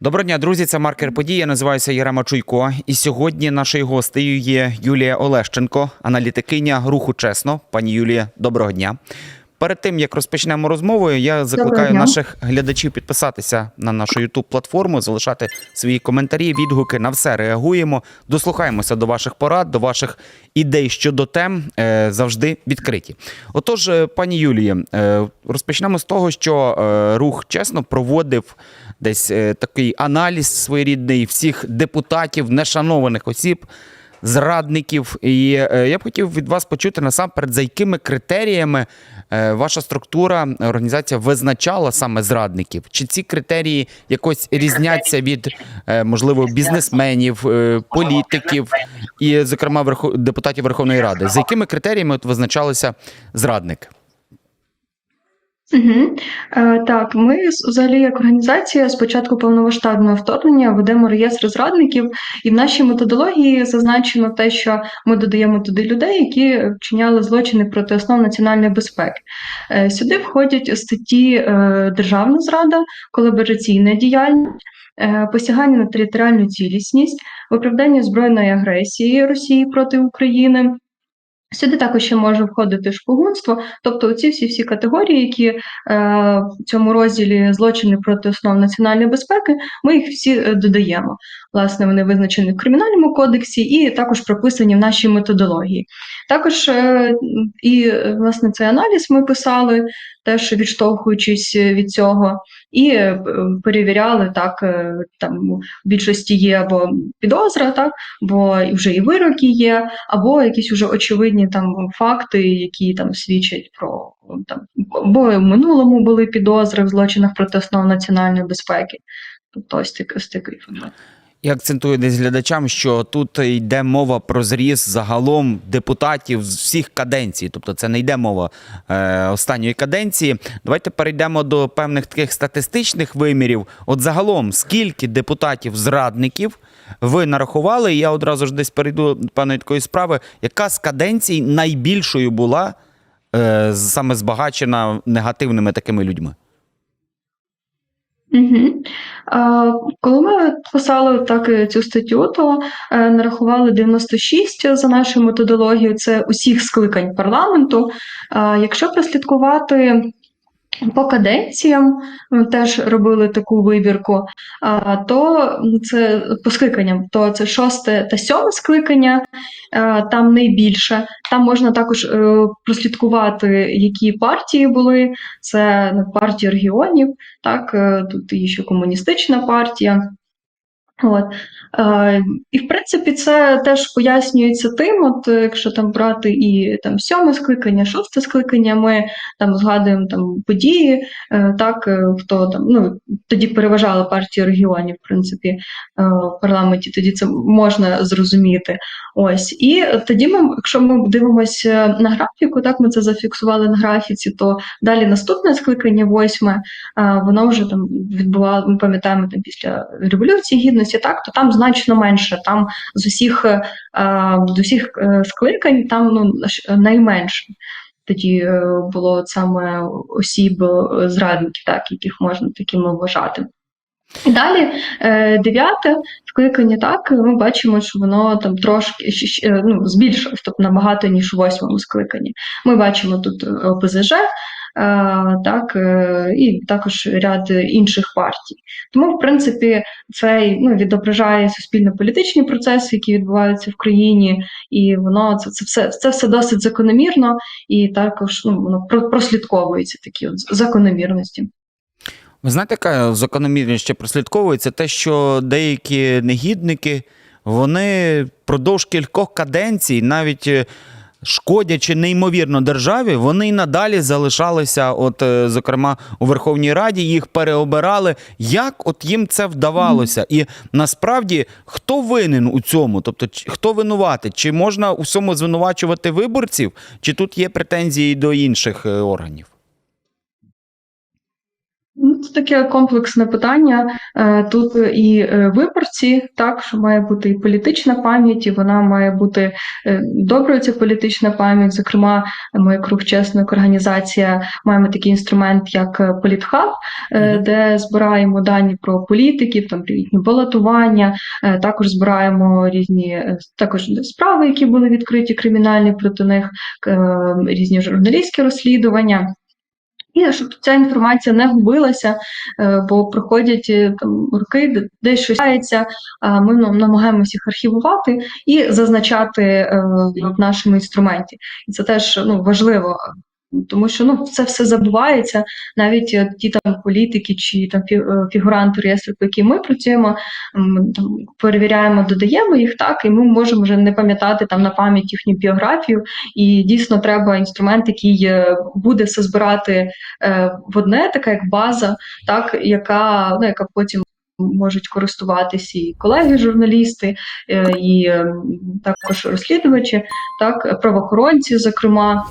Доброго дня, друзі. Це маркер події. Я називаюся Ярема Чуйко. І сьогодні нашою гостею є Юлія Олещенко, аналітикиня руху чесно. Пані Юлія, доброго дня. Перед тим як розпочнемо розмову, я закликаю наших глядачів підписатися на нашу youtube платформу, залишати свої коментарі, відгуки. На все реагуємо. Дослухаємося до ваших порад, до ваших ідей щодо тем е, завжди відкриті. Отож, е, пані Юлії, е, розпочнемо з того, що рух чесно проводив десь е, такий аналіз своєрідний всіх депутатів, нешанованих осіб. Зрадників, і е, я б хотів від вас почути насамперед, за якими критеріями е, ваша структура, організація визначала саме зрадників? Чи ці критерії якось різняться від, можливо, бізнесменів, політиків і, зокрема, депутатів Верховної Ради? За якими критеріями от визначалися зрадник? Угу. Е, так, ми взагалі як організація з початку повномасштабного вторгнення ведемо реєстр зрадників, і в нашій методології зазначено те, що ми додаємо туди людей, які вчиняли злочини проти основ національної безпеки. Е, сюди входять статті е, державна зрада, колабораційна діяльність. е, Посягання на територіальну цілісність, виправдання збройної агресії Росії проти України, Сюди також ще може входити шпигунство, тобто ці всі всі категорії, які е, в цьому розділі злочини проти основ національної безпеки, ми їх всі е, додаємо. Власне, вони визначені в кримінальному кодексі і також прописані в нашій методології. Також е, і власне цей аналіз ми писали, теж відштовхуючись від цього, і е, перевіряли так. е, Там в більшості є або підозра, так бо вже і вироки є, або якісь уже очевидні там факти, які там свідчать про там, бо в минулому були підозри в злочинах проти основ національної безпеки. Тобто ось такий формат. Я акцентую десь глядачам, що тут йде мова про зріз загалом депутатів з всіх каденцій, тобто це не йде мова е, останньої каденції. Давайте перейдемо до певних таких статистичних вимірів. От загалом, скільки депутатів-зрадників ви нарахували? Я одразу ж десь перейду до певної такої справи, яка з каденцій найбільшою була е, саме збагачена негативними такими людьми? Угу. А, коли ми писали так е, цю статтю, то е, нарахували 96 за нашою методологією, це усіх скликань парламенту. А, якщо прослідкувати по каденціям, ми теж робили таку вибірку, то це по скликанням, то це шосте та сьоме скликання, там найбільше. Там можна також е, прослідкувати, які партії були. Це партія регіонів, так, е, тут є ще комуністична партія. От. Е, і в принципі це теж пояснюється тим, от е, якщо там брати і там сьоме скликання, шосте скликання, ми там згадуємо там події, е, так е, хто там ну тоді переважала партія регіонів, в принципі, е, в парламенті, тоді це можна зрозуміти. Ось і тоді ми, якщо ми дивимося на графіку, так ми це зафіксували на графіці, то далі наступне скликання, восьме, воно вже там відбувало, ми пам'ятаємо там після революції гідності, так то там значно менше. Там з усіх е, з усіх е, скликань там ну найменше. Тоді е, було саме осіб зрадників, так яких можна такими вважати. І далі дев'яте скликання, так ми бачимо, що воно там трошки ну, збільшилось, тобто набагато ніж у восьмому скликанні. Ми бачимо тут ОПЗЖ, так, е, і також ряд інших партій. Тому, в принципі, це ну, відображає суспільно-політичні процеси, які відбуваються в країні, і воно це, це все це все досить закономірно, і також ну, воно прослідковується такі от закономірності. Ви знаєте, яка закономірність ще прослідковується? Те, що деякі негідники вони впродовж кількох каденцій, навіть е, шкодячи неймовірно державі, вони й надалі залишалися, от, е, зокрема, у Верховній Раді, їх переобирали. Як от їм це вдавалося? І насправді хто винен у цьому? Тобто, хто винуватий? Чи можна у всьому звинувачувати виборців, чи тут є претензії до інших е, органів? Це таке комплексне питання. Е, Тут і е, виборці, так що має бути і політична пам'ять, і вона має бути е, доброю. Ця політична пам'ять. Зокрема, ми чесно, як організація маємо такий інструмент, як Політхаб, де збираємо дані про політиків, там різні балотування. Також збираємо різні також справи, які були відкриті кримінальні проти них, різні журналістські розслідування. І щоб ця інформація не губилася, е, бо проходять е, там роки, десь щось стається, ми ну, намагаємося їх архівувати і зазначати е, в нашому інструменті. І це теж ну, важливо. Тому що ну це все забувається, навіть е, ті там політики чи там е, фігуранти реєстру, по яким ми працюємо, там перевіряємо, додаємо їх так, і ми можемо вже не пам'ятати там на пам'ять їхню біографію. І дійсно треба інструмент, який е, буде все збирати в одне, така як база, так яка ну яка потім. Можуть користуватися і колеги, журналісти, е, і також розслідувачі, так правоохоронці, зокрема.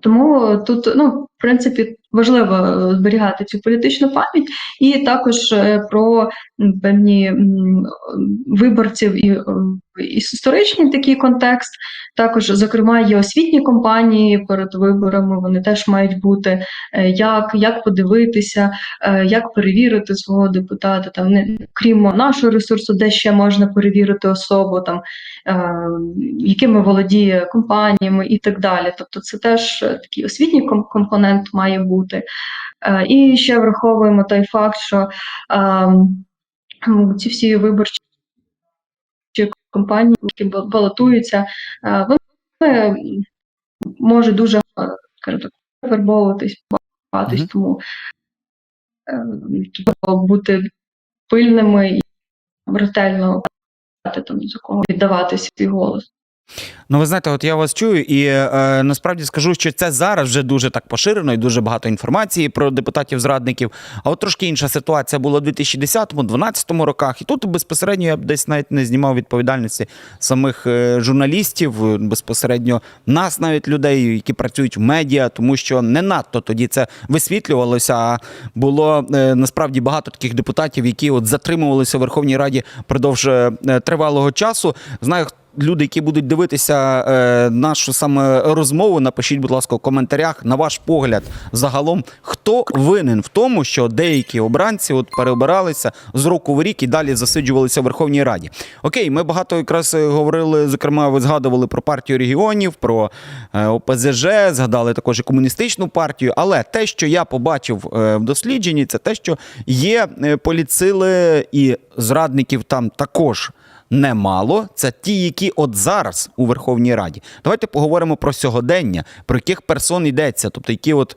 Тому тут, ну, в принципі, важливо е, зберігати цю політичну пам'ять, і також е, про певні виборців і, е, історичний такий контекст. Також, зокрема, є освітні кампанії перед виборами. Вони теж мають бути як, як подивитися, як перевірити свого депутата. Там не крім нашого ресурсу, де ще можна перевірити особу, там якими володіє компаніями і так далі. Тобто, це теж такий освітній ком- компонент має бути. Е, І ще враховуємо той факт, що ем, ці всі виборчі компанії, які балотуються, е, вони можуть дуже скажімо вербовуватись, багатись, тому е, бути пильними і ретельно там, за кого віддавати свій голос. Ну, ви знаєте, от я вас чую, і е, насправді скажу, що це зараз вже дуже так поширено і дуже багато інформації про депутатів-зрадників. А от трошки інша ситуація була у 2010-2012 роках. І тут безпосередньо я б десь навіть не знімав відповідальності самих е, журналістів, е, безпосередньо нас, навіть людей, які працюють в медіа, тому що не надто тоді це висвітлювалося. А було е, насправді багато таких депутатів, які от затримувалися у Верховній Раді продовж е, тривалого часу. Знаю, люди, які будуть дивитися е, нашу саме розмову, напишіть, будь ласка, у коментарях, на ваш погляд, загалом, хто винен в тому, що деякі обранці от переобиралися з року в рік і далі засиджувалися в Верховній Раді. Окей, ми багато якраз е, говорили, зокрема, ви згадували про партію регіонів, про е, ОПЗЖ, згадали також і комуністичну партію. Але те, що я побачив е, в дослідженні, це те, що є е, політсили і зрадників там також немало. Це ті, які от зараз у Верховній Раді. Давайте поговоримо про сьогодення, про яких персон йдеться, тобто які от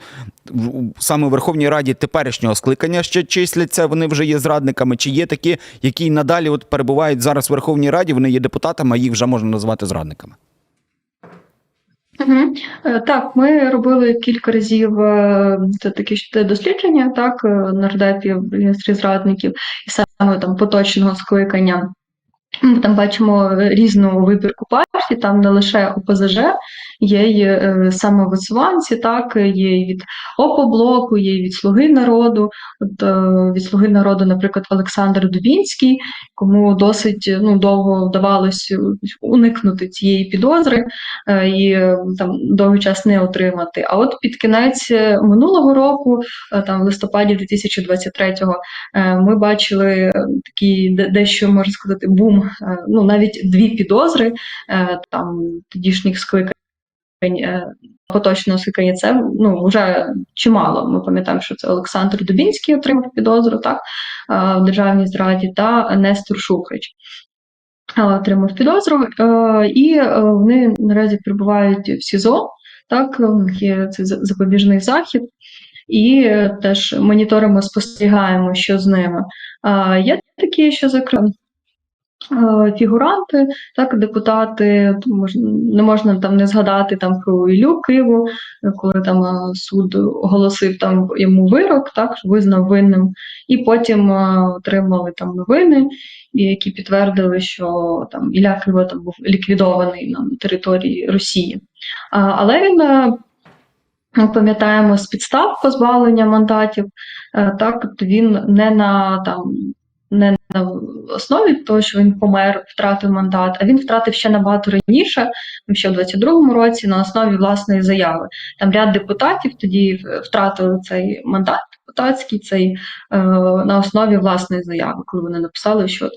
саме у Верховній Раді теперішнього скликання ще числяться, вони вже є зрадниками, чи є такі, які надалі от перебувають зараз в Верховній Раді, вони є депутатами, а їх вже можна назвати зрадниками. Угу. Так, ми робили кілька разів е, це такі дослідження, так, е, нардепів, реєстрі зрадників, і саме там поточного скликання. Ми там бачимо різну вибірку партій, там не лише ОПЗЖ, є й е, самовисуванці, так, є і від ОПО-блоку, є і від Слуги народу. От, е, від Слуги народу, наприклад, Олександр Дубінський, кому досить ну, довго вдавалося уникнути цієї підозри е, і е, там довгий час не отримати. А от під кінець е, минулого року, е, там в листопаді 2023-го, е, ми бачили е, такий де- дещо можна сказати бум, е, ну навіть дві підозри е, там тодішніх скликань. е, Поточного скликання це ну вже чимало. Ми пам'ятаємо, що це Олександр Дубінський отримав підозру так е, в державній зраді, та Нестор Шухрич е, отримав підозру, е, і е, вони наразі перебувають в СІЗО. Так, у є цей запобіжний захід, і е, теж моніторимо, спостерігаємо, що з ними. Є такі, що зокрема. Е, Фігуранти, так, депутати, не можна там не згадати там про Ілю Киву, коли там е, суд оголосив там йому вирок, так, визнав винним, і потім е, отримали там новини, які підтвердили, що там Ілля Кива там був ліквідований на території Росії. Але він пам'ятаємо з підстав позбавлення мандатів, так він не на там не на основі того, що він помер, втратив мандат, а він втратив ще набагато раніше, ще в 22-му році, на основі власної заяви. Там ряд депутатів тоді втратили цей мандат депутатський, цей е, на основі власної заяви, коли вони написали, що.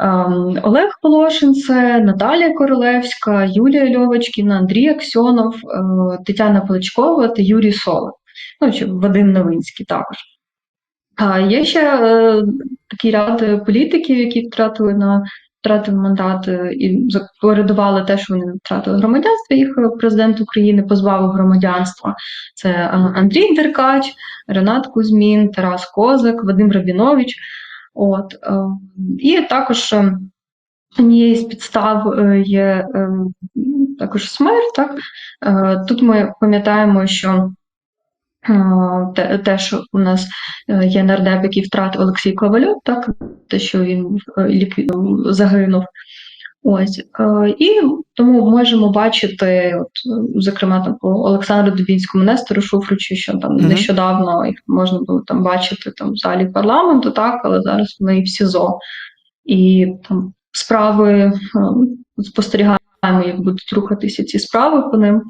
Ем, Олег Волошин, це Наталія Королевська, Юлія Льовочкіна, Андрій Аксьонов, е, Тетяна Плечкова та Юрій Солод. Ну, чи Вадим Новинський також. Є ще е, такий ряд політиків, які втратили на втратили мандат е, і передували те, що вони втратили громадянство. Їх е, президент України позбавив громадянства. Це е, Андрій Деркач, Ренат Кузьмін, Тарас Козак, Вадим Рабінович. От і також однією з підстав є також смерть. Так? Тут ми пам'ятаємо, що те, що у нас е, є нардеп, який втратив Олексій Ковальов, так, те, що він е, загинув. Ось, е, і тому можемо бачити, от, зокрема, там по Олександру Дубінському, Нестору Шуфричу, що там Мгм. нещодавно їх можна було там бачити там, в залі парламенту, так, але зараз вони і в СІЗО. І там справи спостерігаємо, як будуть рухатися ці справи по ним.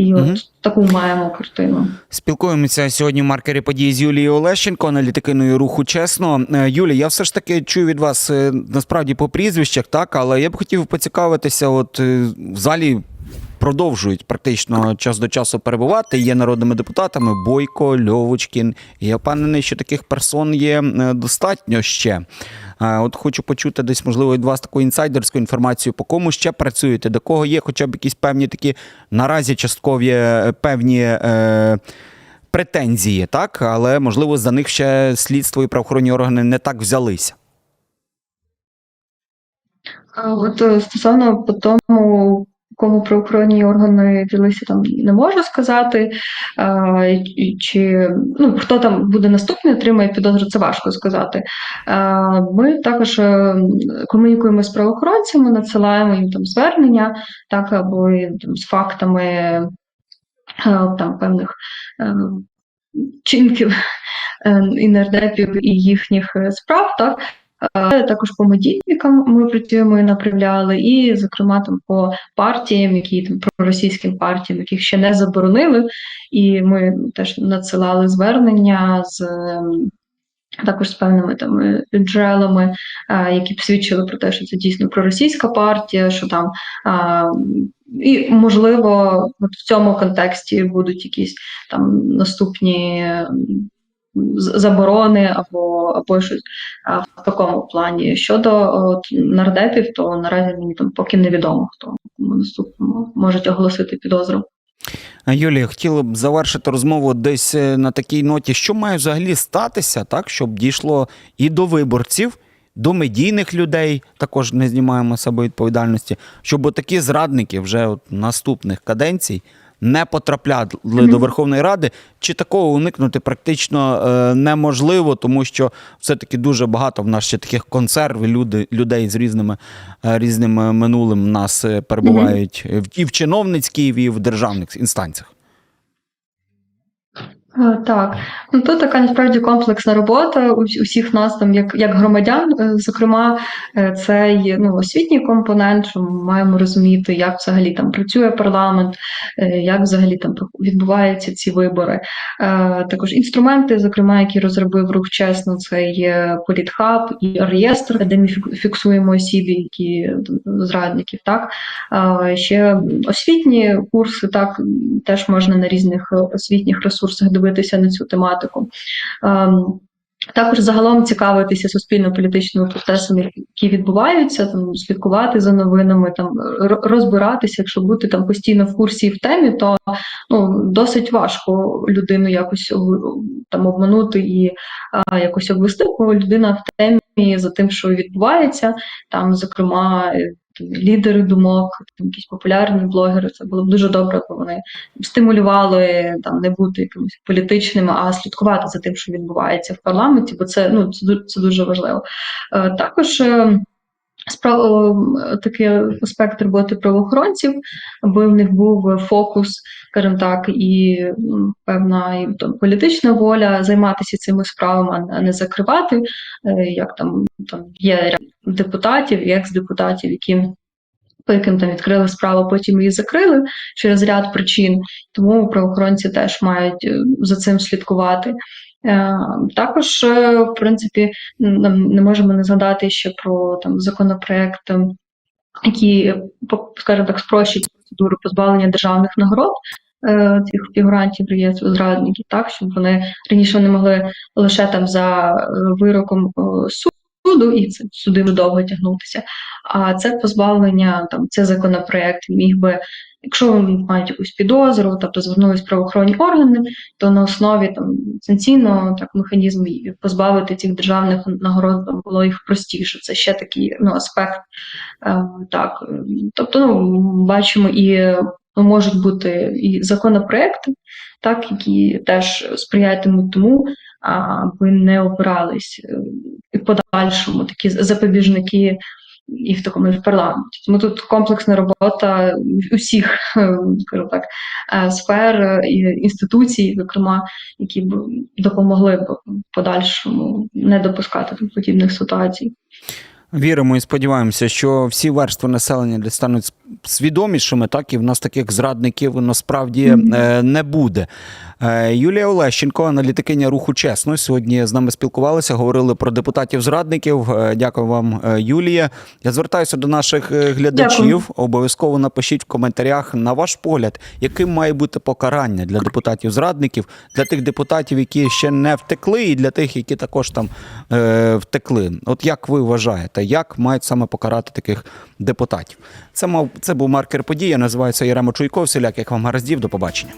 І от Мгм. таку маємо картину. Спілкуємося сьогодні в маркері події з Юлією Олещенко, аналітикиною руху чесно. Юлія, Юлі, я все ж таки чую від вас е, насправді по прізвищах, так, але я б хотів поцікавитися, от е, в залі. Продовжують практично час до часу перебувати. Є народними депутатами Бойко, Льовочкін. Я впевнений, що таких персон є е, достатньо ще. Е, От хочу почути десь, можливо, від вас таку інсайдерську інформацію, по кому ще працюєте, до кого є хоча б якісь певні такі наразі часткові е, певні. Е, Претензії, так, але можливо за них ще слідство і правоохоронні органи не так взялися. От стосовно по тому, кому правоохоронні органи взялися, там не можу сказати. А, і Чи ну, хто там буде наступний, отримає підозру, це важко сказати. А, Ми також е, комунікуємо з правоохоронцями, надсилаємо їм там звернення, так, або там, з фактами е, там певних е, чинків е, і нардепів і їхніх е, справ, так. Е, Також по медійникам ми працюємо і направляли, і, зокрема, там по партіям, які там проросійським партіям, яких ще не заборонили. І ми теж надсилали звернення з ем, також з певними там е, джерелами, е, які б свідчили про те, що це дійсно проросійська партія, що там а, і можливо, от в цьому контексті будуть якісь там наступні. Заборони або, або щось в такому плані. Щодо от, нардепів, то наразі мені там поки невідомо, хто кому наступному можуть оголосити підозру. Юлія, хотіла б завершити розмову десь е, на такій ноті, що має взагалі статися, так, щоб дійшло і до виборців, до медійних людей, також не знімаємо з себе відповідальності, щоб такі зрадники вже от наступних каденцій не потрапляли до Верховної Ради, чи такого уникнути практично е, неможливо, тому що все-таки дуже багато в нас ще таких консерв, люди, людей з різними, е, різним е, минулим в нас е, перебувають в- і в чиновницькій, і в державних інстанціях. Е, Так, ну тут така насправді комплексна робота усіх нас там, як, як громадян. Е, Зокрема, е, це є ну, освітній компонент, що ми маємо розуміти, як взагалі там працює парламент, як взагалі там відбуваються ці вибори. Також інструменти, зокрема, які розробив рух чесно, це є політхаб і реєстр, де ми фіксуємо осіб, які зрадників. Так ще освітні курси, так теж можна на різних освітніх ресурсах дивитися на цю тематику. Ем, Також загалом цікавитися суспільно-політичними процесами, які відбуваються, там слідкувати за новинами, там розбиратися, якщо бути там постійно в курсі і в темі, то ну досить важко людину якось там обманути і а, якось обвести, бо людина в темі за тим, що відбувається, там, зокрема. Лідери думок, там якісь популярні блогери, це було б дуже добре, бо вони стимулювали там не бути якимось політичними, а слідкувати за тим, що відбувається в парламенті, бо це ну це, це дуже важливо. Е, також е, справ... такий аспект роботи правоохоронців, аби в них був фокус, скажімо так, і певна і, там, політична воля займатися цими справами, а не- закривати, е, як там, там є депутатів і екс-депутатів, які по яким там відкрили справу, потім її закрили через ряд причин. Тому правоохоронці теж мають е, за цим слідкувати. Е, Також, е, в принципі, не можемо не згадати ще про там законопроект, е, які, по- скажімо так, спрощують процедуру позбавлення державних нагород. Цих фігурантів реєстру зрадників, так щоб вони раніше вони могли лише там за вироком е, суду, і це суди довго тягнутися. А це позбавлення, там це законопроект міг би, якщо мають якусь підозру, тобто звернулись правоохоронні органи, то на основі там санкційного так механізму позбавити цих державних нагород було їх простіше. Це ще такий ну, аспект. Е, так, тобто, ну бачимо і можуть бути і законопроекти, так, які теж сприятимуть тому, аби не опирались е, і в подальшому такі запобіжники і в такому і в парламенті. Тому тут комплексна робота усіх, е, скажімо так, е, сфер і інституцій, зокрема, які б допомогли б в подальшому не допускати подібних ситуацій. Віримо і сподіваємося, що всі верстви населення стануть свідомішими, так і в нас таких зрадників насправді Мгм. е, не буде. Е, Юлія Олещенко, аналітикиня руху чесно, сьогодні з нами спілкувалися, говорили про депутатів-зрадників. Е, Дякую вам, е, Юлія. Я звертаюся до наших глядачів. Дякую. Обов'язково напишіть в коментарях на ваш погляд, яким має бути покарання для депутатів-зрадників, для тих депутатів, які ще не втекли, і для тих, які також там е, втекли. От як ви вважаєте, як мають саме покарати таких депутатів? Це мав це був маркер події. Я називаюся Яремо Чуйков. Селяк, як вам гараздів. До побачення.